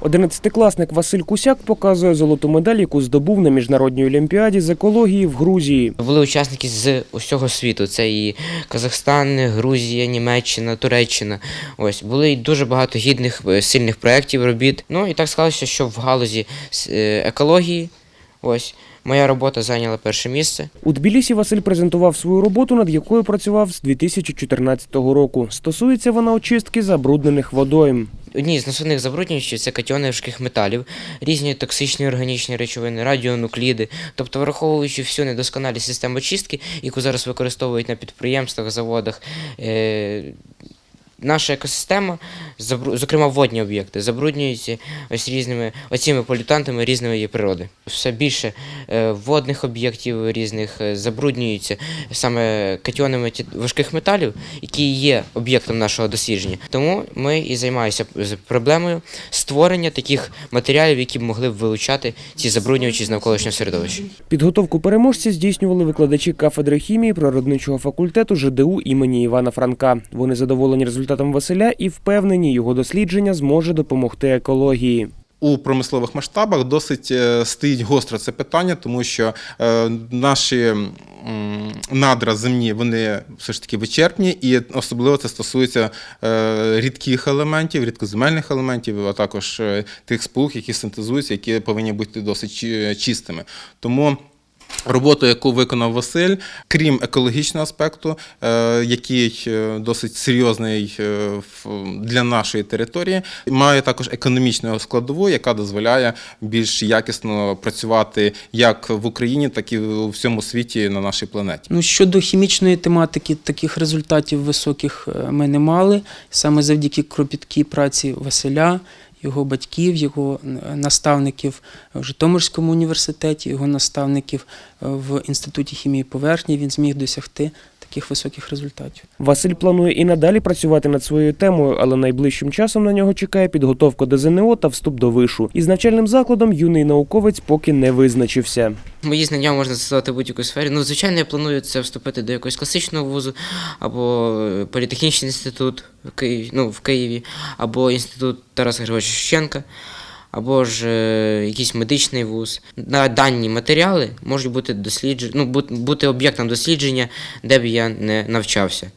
Одинадцятикласник Василь Кусяк показує золоту медаль, яку здобув на міжнародній олімпіаді з екології в Грузії. Були учасники з усього світу. Це і Казахстан, Грузія, Німеччина, Туреччина. Ось були й дуже багато гідних е, сильних проєктів, робіт. Ну і так склалося, що в галузі е, екології, ось моя робота зайняла перше місце. У Тбілісі Василь презентував свою роботу, над якою працював з 2014 року. Стосується вона очистки забруднених водойм. Одні з основних забруднювачів це катіони металів, різні токсичні органічні речовини, радіонукліди. Тобто, враховуючи всю недосконалість системи очистки, яку зараз використовують на підприємствах, заводах. Е- Наша екосистема, зокрема водні об'єкти, забруднюються ось різними оціми полютантами різної її природи. Все більше е, водних об'єктів різних е, забруднюються саме катіонами важких металів, які є об'єктом нашого дослідження. Тому ми і займаємося проблемою створення таких матеріалів, які б могли б вилучати ці забруднювачі з навколишнього середовища. Підготовку переможця здійснювали викладачі кафедри хімії природничого факультету ЖДУ імені Івана Франка. Вони задоволені результатом Василя і впевнені, його дослідження зможе допомогти екології. У промислових масштабах досить е, стоїть гостро це питання, тому що е, наші надра земні вони все ж таки вичерпні, і особливо це стосується е, рідких елементів, рідкоземельних елементів, а також тих сполук, які синтезуються, які повинні бути досить чистими. Тому Роботу, яку виконав Василь, крім екологічного аспекту, е, який е, досить серйозний е, для нашої території, має також економічну складову, яка дозволяє більш якісно працювати як в Україні, так і у всьому світі на нашій планеті. Ну, щодо хімічної тематики, таких результатів високих ми не мали. Саме завдяки кропіткій праці Василя, його батьків, його е, наставників в Житомирському університеті, його наставників е, в Інституті хімії поверхні, він зміг досягти таких високих результатів. Василь планує і надалі працювати над своєю темою, але найближчим часом на нього чекає підготовка до ЗНО та вступ до вишу. Із навчальним закладом юний науковець поки не визначився. Мої знання можна застосувати в будь-якій сфері. Ну, звичайно, я планую це вступити до якогось класичного вузу, або е, політехнічний інститут в Києві, ну, в Києві, або інститут Тараса Григоровича Шевченка, або ж е, якийсь медичний вуз. На дані матеріали можуть бути досліджені, ну, бути- об'єктом дослідження, де б я не навчався.